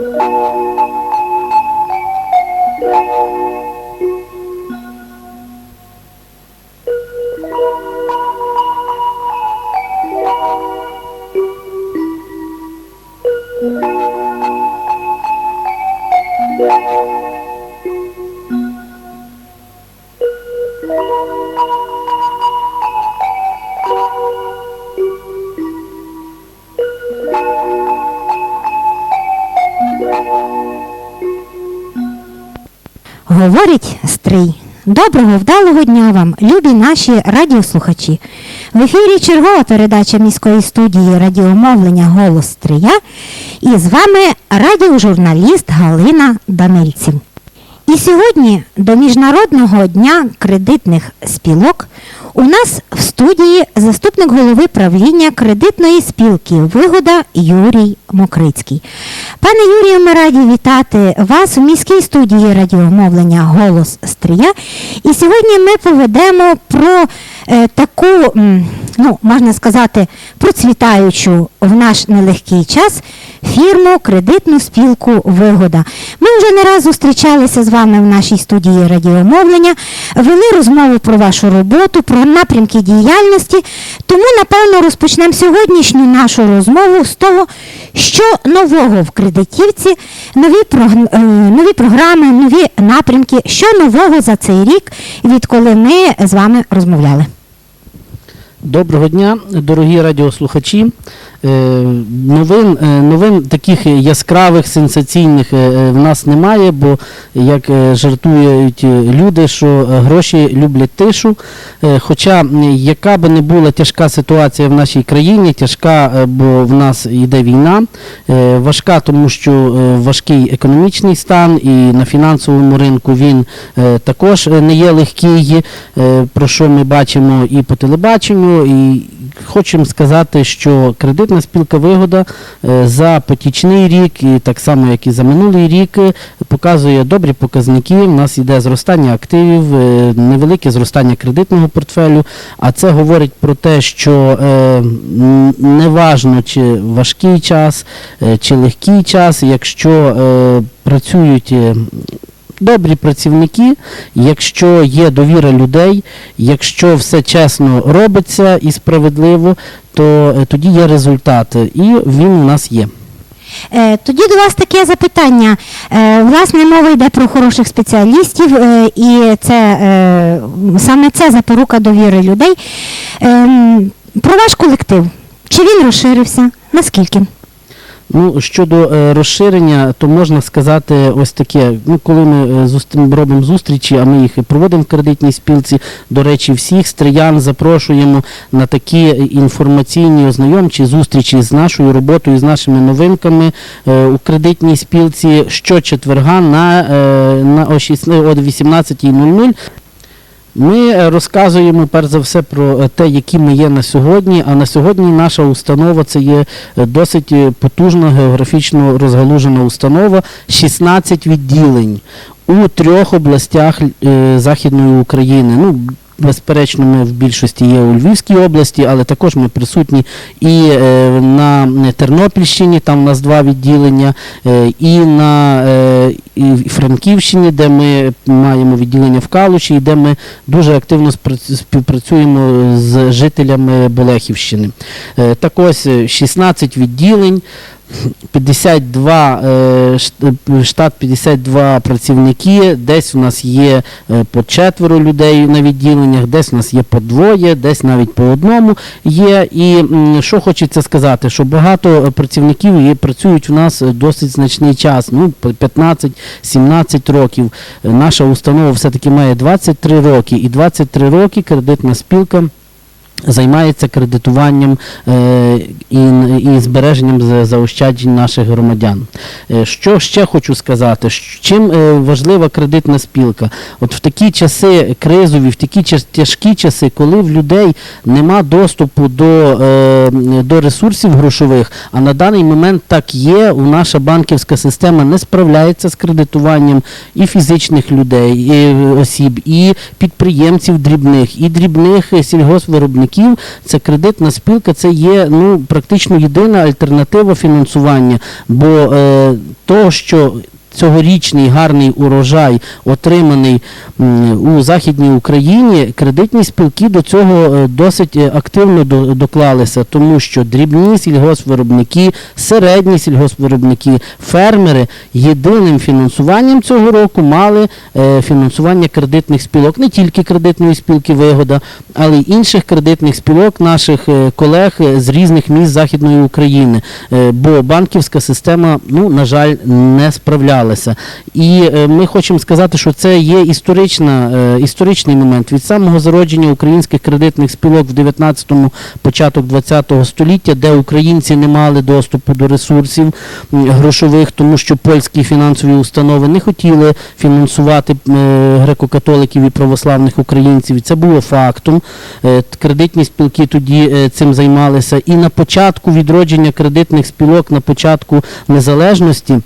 Música Говорить Стрий. Доброго вдалого дня вам, любі наші радіослухачі. В ефірі чергова передача міської студії радіомовлення Голос Стрия. І з вами радіожурналіст Галина Данильців. І сьогодні до Міжнародного дня кредитних спілок у нас в студії заступник голови правління кредитної спілки Вигода Юрій Мокрицький. Пане Юрію, ми раді вітати вас у міській студії радіомовлення Голос Стрія. І сьогодні ми поведемо про таку, ну, можна сказати, процвітаючу в наш нелегкий час фірму кредитну спілку Вигода. Ми вже не раз зустрічалися з вами в нашій студії радіомовлення, вели розмову про вашу роботу, про напрямки діяльності. Тому, напевно, розпочнемо сьогоднішню нашу розмову з того, що нового в кредитівці, нові, е, нові програми, нові напрямки, що нового за цей рік, відколи ми з вами розмовляли. Доброго дня, дорогі радіослухачі. Е, Новин, е, новин таких яскравих, сенсаційних е, в нас немає, бо як жартують люди, що гроші люблять тишу. Хоча яка би не була тяжка ситуація в нашій країні, тяжка, бо в нас йде війна, важка, тому що важкий економічний стан і на фінансовому ринку він також не є легкий, про що ми бачимо і по телебаченню. І хочемо сказати, що кредитна спілка вигода е, за потічний рік, і так само як і за минулий рік, показує добрі показники. У нас йде зростання активів, е, невелике зростання кредитного портфелю. А це говорить про те, що е, неважно, чи важкий час, чи легкий час, якщо працюють. Добрі працівники, якщо є довіра людей, якщо все чесно робиться і справедливо, то е, тоді є результат. І він у нас є. Е, Тоді до вас таке запитання. Е, Власне, мова йде про хороших спеціалістів, і це саме це запорука довіри людей. Ем, Про ваш колектив. Чи він розширився? Наскільки? Ну, щодо е, розширення, то можна сказати ось таке. Ну, коли ми е, робимо зустрічі, а ми їх і проводимо в кредитній спілці, до речі, всіх стріян запрошуємо на такі інформаційні ознайомчі зустрічі з нашою роботою, з нашими новинками е, у кредитній спілці щочетверга на, е, на о 6 о 18.00. Ми е, розказуємо перш за все про е, те, які ми є на сьогодні. А на сьогодні наша установа це є е, досить потужна географічно розгалужена установа, 16 відділень у трьох областях Західної України. Ну, Безперечно, ми в більшості є у Львівській області, але також ми присутні і е, на Тернопільщині, там у нас два відділення, е, і на е, Франківщині, де ми маємо відділення в Калуші, і де ми дуже активно співпрацюємо з жителями Болехівщини. Е, так ось е, 16 відділень. 52 е, шт- е, штат 52 працівники, десь у нас є е, по четверо людей на відділеннях, десь у нас є по двоє, десь навіть по одному є. І що хочеться сказати, що багато працівників є, працюють у нас досить значний час, ну по 15-17 років. Е, Наша установа все-таки має 23 роки, і 23 роки кредитна спілка. Займається кредитуванням е, і, збереженням заощаджень наших громадян. Е, що ще хочу сказати? Чим е, важлива кредитна спілка? От в такі часи кризові, в такі тяжкі часи, коли в людей нема доступу до, до ресурсів грошових, а на даний момент так є, у наша банківська система не справляється з кредитуванням і фізичних людей, і осіб, і підприємців дрібних, і дрібних сільгоспвиробників. Виробників. Це кредитна спілка, це є ну практично єдина альтернатива фінансування, бо е, того, що Цьогорічний гарний урожай, отриманий у Західній Україні, кредитні спілки до цього е, досить е, активно доклалися, тому що дрібні сільгоспвиробники, середні сільгоспвиробники, фермери єдиним фінансуванням цього року мали е, фінансування кредитних спілок, не тільки кредитної спілки Вигода, але й інших кредитних спілок наших колег з різних міст Західної України. Бо банківська система, ну на жаль, не справлялася. І е, ми хочемо сказати, що це є історична, е, історичний момент від самого зародження українських кредитних спілок в 19-му, початок 20-го століття, де українці не мали доступу до ресурсів грошових, тому що польські фінансові установи не хотіли фінансувати е, греко-католиків і православних українців. Це було фактом. Кредитні спілки тоді цим займалися. І на початку відродження кредитних спілок, на початку незалежності.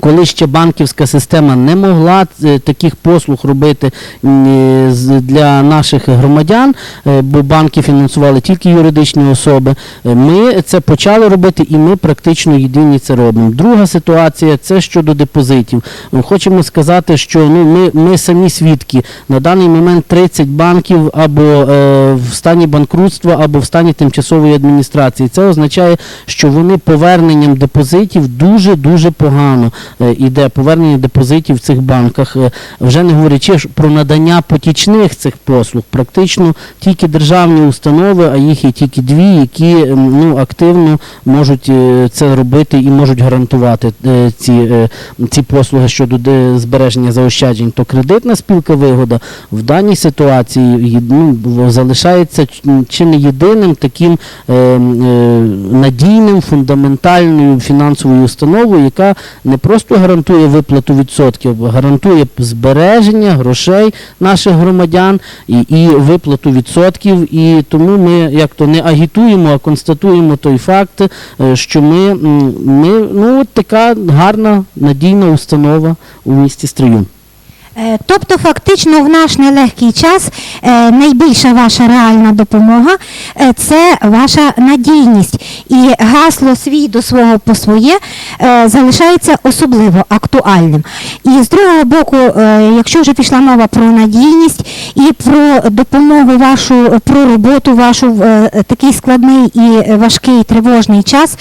Коли ще банківська система не могла е, таких послуг робити е, для наших громадян, е, бо банки фінансували тільки юридичні особи, ми це почали робити і ми практично єдині це робимо. Друга ситуація це щодо депозитів. Хочемо сказати, що ну, ми, ми самі свідки. На даний момент 30 банків або е, в стані банкрутства, або в стані тимчасової адміністрації. Це означає, що вони поверненням депозитів дуже-дуже погано е, іде повернення депозитів в цих банках. Е, Вже не говорячи про надання потічних цих послуг. Практично тільки державні установи, а їх є тільки дві, які ем, ну, активно можуть е, це робити і можуть гарантувати е, ці, е, ці послуги щодо збереження заощаджень. То кредитна спілка вигода в даній ситуації ну, залишається чи не єдиним таким е, е, надійним, фундаментальною фінансовою установою, яка не просто гарантує виплату відсотків, гарантує збереження грошей наших громадян і, і виплату відсотків. І тому ми як то не агітуємо, а констатуємо той факт, е, що ми, ми ну, така гарна надійна установа у місті Стрию. Е, Тобто, фактично, в наш нелегкий час е, найбільша ваша реальна допомога е, це ваша надійність. І гасло свій до свого по своє залишається особливо актуальним. І з другого боку, якщо вже пішла мова про надійність і про допомогу вашу, про роботу вашу в такий складний і важкий тривожний час,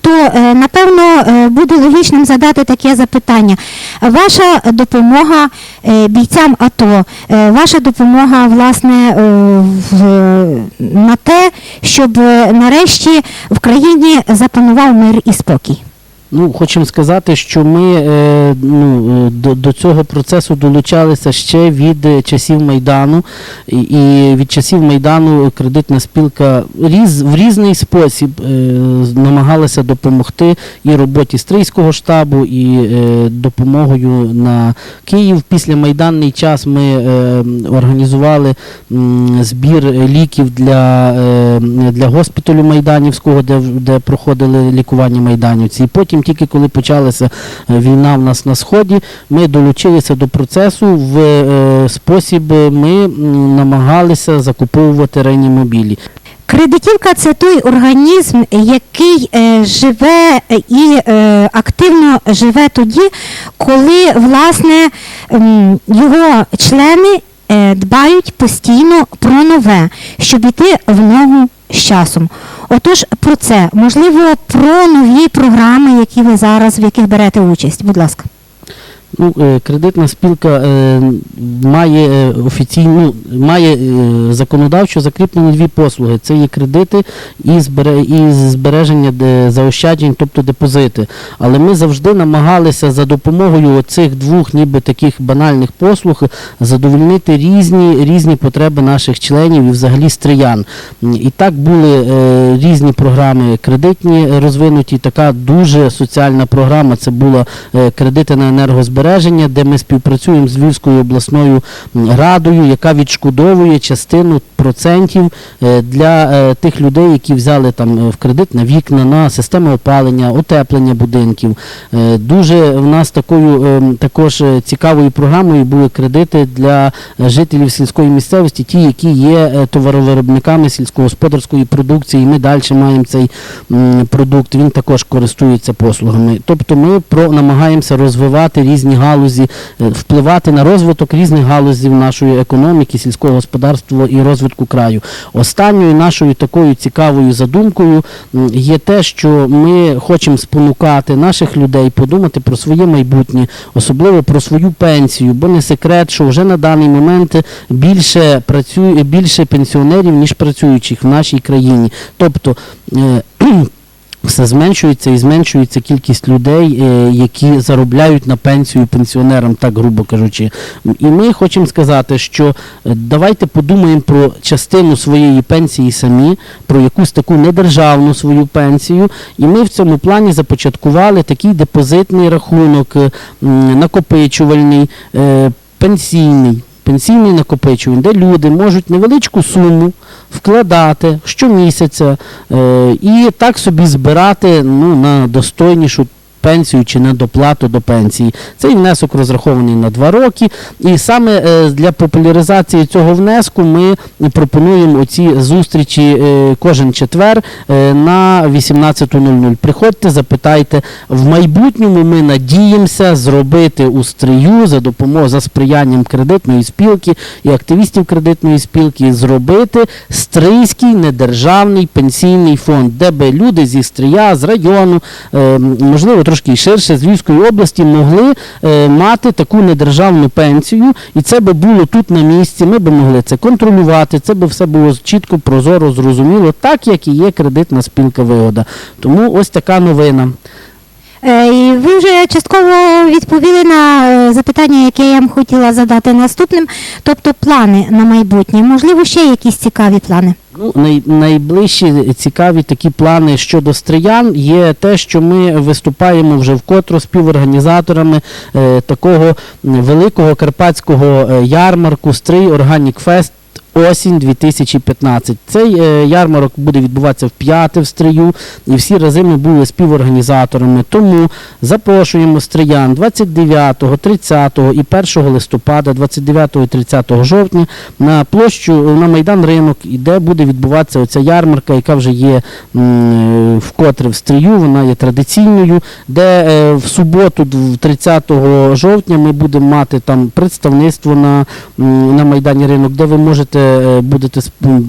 то напевно буде логічним задати таке запитання. Ваша допомога бійцям АТО, е, ваша допомога власне е, на те, щоб е, нарешті в країні запанував мир і спокій. Ну, хочемо сказати, що ми е, ну, е, до, до цього процесу долучалися ще від часів Майдану. І, і від часів Майдану кредитна спілка різ, в різний спосіб е, намагалася допомогти і роботі стрийського штабу, і е, допомогою на Київ. Після майданний час ми е, організували м, збір ліків для, е, для госпіталю Майданівського, де, де проходили лікування майданівці. І потім, тільки коли почалася е, війна в нас на сході, ми долучилися до процесу в е, спосіб е, ми намагалися закуповувати реанімобілі. Кредитівка це той організм, який живе і активно живе тоді, коли власне його члени дбають постійно про нове, щоб іти в ногу з часом. Отож, про це, можливо, про нові програми, які ви зараз, в яких берете участь. Будь ласка. Ну, е, кредитна спілка е, має е, офіційну, має е, законодавчо закріплені дві послуги. Це є кредити і, збереження заощаджень, тобто депозити. Але ми завжди намагалися за допомогою цих двох ніби таких банальних послуг задовольнити різні, різні потреби наших членів і взагалі стриян. І так були різні програми кредитні розвинуті. Така дуже соціальна програма. Це була кредити на енергозбереження, де ми співпрацюємо з Львівською обласною радою, яка відшкодовує частину процентів е, для е, тих людей, які взяли там е, в кредит на вікна, на системи опалення, отеплення будинків. Дуже в нас такою також цікавою програмою були кредити для жителів сільської місцевості, ті, які є товаровиробниками сільськогосподарської продукції. Ми далі маємо цей продукт. Він також користується послугами. Тобто ми намагаємося розвивати різні галузі, впливати на розвиток різних галузів нашої економіки, сільського господарства і розвитку краю. Останньою нашою такою цікавою задумкою є те, що ми хочемо спонукати наших людей подумати про своє майбутнє, особливо про свою пенсію, бо не секрет, що вже на даний момент більше працює більше пенсіонерів, ніж працюючих в нашій країні. Тобто е, все зменшується і зменшується кількість людей, е, які заробляють на пенсію пенсіонерам, так грубо кажучи. І ми хочемо сказати, що е, давайте подумаємо про частину своєї пенсії самі, про якусь таку недержавну свою пенсію. І ми в цьому плані започаткували такий депозитний рахунок, е, накопичувальний, пенсійний. Пенсійний накопичувань, де люди можуть невеличку суму вкладати щомісяця е, і так собі збирати ну, на достойнішу пенсію чи на доплату до пенсії. Цей внесок розрахований на два роки. І саме е, для популяризації цього внеску ми пропонуємо оці зустрічі е, кожен четвер е, на 18.00. Приходьте, запитайте. В майбутньому ми надіємося зробити у стрию за допомогою за сприянням кредитної спілки і активістів кредитної спілки зробити стрийський недержавний пенсійний фонд, де би люди зі стрия, з району, можливо, трошки і ширше з Львівської області могли е, мати таку недержавну пенсію, і це би було тут на місці. Ми би могли це контролювати. Це би все було чітко, прозоро, зрозуміло, так як і є кредитна спілка вигода. Тому ось така новина. Е, ви вже частково відповіли на е, запитання, яке я вам хотіла задати наступним, тобто плани на майбутнє. Можливо, ще якісь цікаві плани. Ну, най, найближчі цікаві такі плани щодо стріян є те, що ми виступаємо вже вкотре співорганізаторами е, такого великого карпатського е, ярмарку Стрий Органік Фест. Осінь 2015. Цей е, ярмарок буде відбуватися в п'яте в стрию, і всі рази ми були співорганізаторами. Тому запрошуємо стриян 29, 30 і 1 листопада, 29 і 30 жовтня на площу на Майдан Ринок, де буде відбуватися оця ярмарка, яка вже є м, вкотре в стрію, вона є традиційною, де е, в суботу, 30 жовтня, ми будемо мати там представництво на, на Майдані Ринок, де ви можете е, будете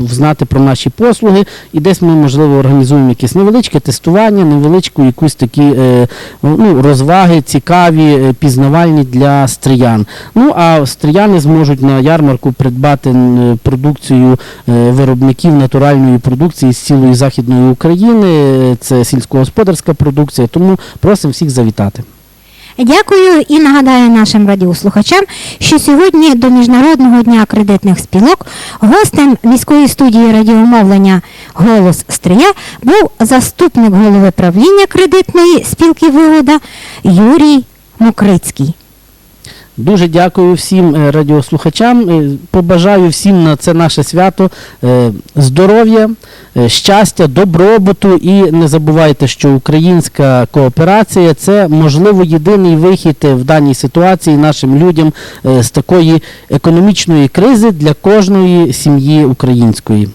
знати про наші послуги, і десь ми, можливо, організуємо якесь невеличке тестування, невеличку якусь такі е, ну, розваги, цікаві, е, пізнавальні для стріян. Ну а стріяни зможуть на ярмарку придбати продукцію виробників натуральної продукції з цілої західної України. Це сільськогосподарська продукція. Тому просимо всіх завітати. Дякую і нагадаю нашим радіослухачам, що сьогодні до Міжнародного дня кредитних спілок гостем міської студії радіомовлення Голос Стрия був заступник голови правління кредитної спілки Вигода Юрій Мокрицький. Дуже дякую всім е, радіослухачам. Е, Побажаю всім на це наше свято е, здоров'я, щастя, добробуту. І не забувайте, що українська кооперація це можливо єдиний вихід в даній ситуації нашим людям з такої економічної кризи для кожної сім'ї української.